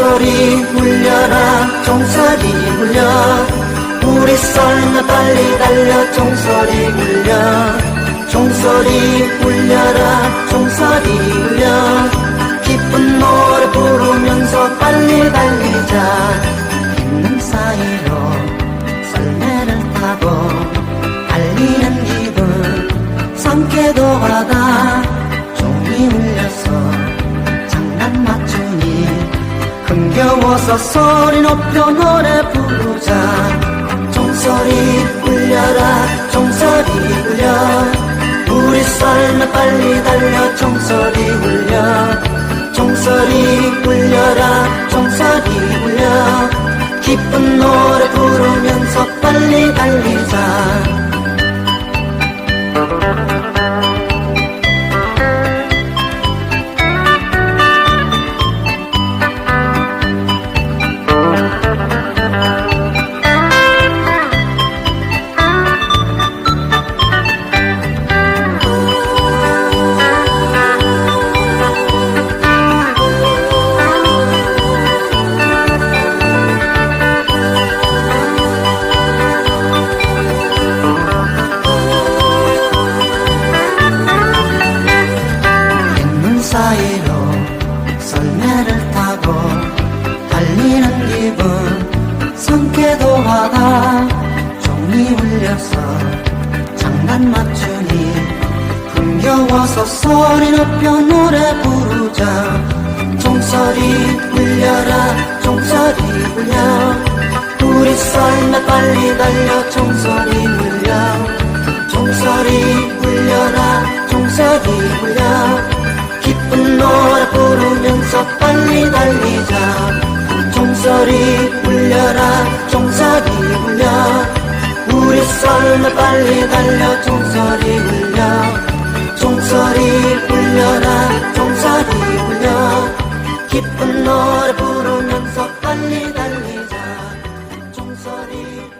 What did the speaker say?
종소리 울려라 종소리 울려. 우리 썰매 빨리 달려 종소리 울려. 종소리 울려라 흥겨워서 소리 높여 노래 부르자. 종소리 울려라 종소리 울려. 우리 썰매 빨리 달려 종소리 울려. 종소리 울려라 종소리 울려. 기쁜 노래 부르면 울려서 장난 맞추니 흥겨워서 소리 높여 노래 부르자. 종소리 울려라 종소리 울려. 우리 썰매 빨리 달려 종소리 울려. 종소리 울려라 종소리 울려. 기쁜 노래 부르면서 빨리 달리자. 종소리 울려라 종소리 울려 빨리 빨리 달려. 종소리 울려. 종소리 울려라. 종소리 울려. 기쁜 노래 부르면서 빨리 달리자. 종소리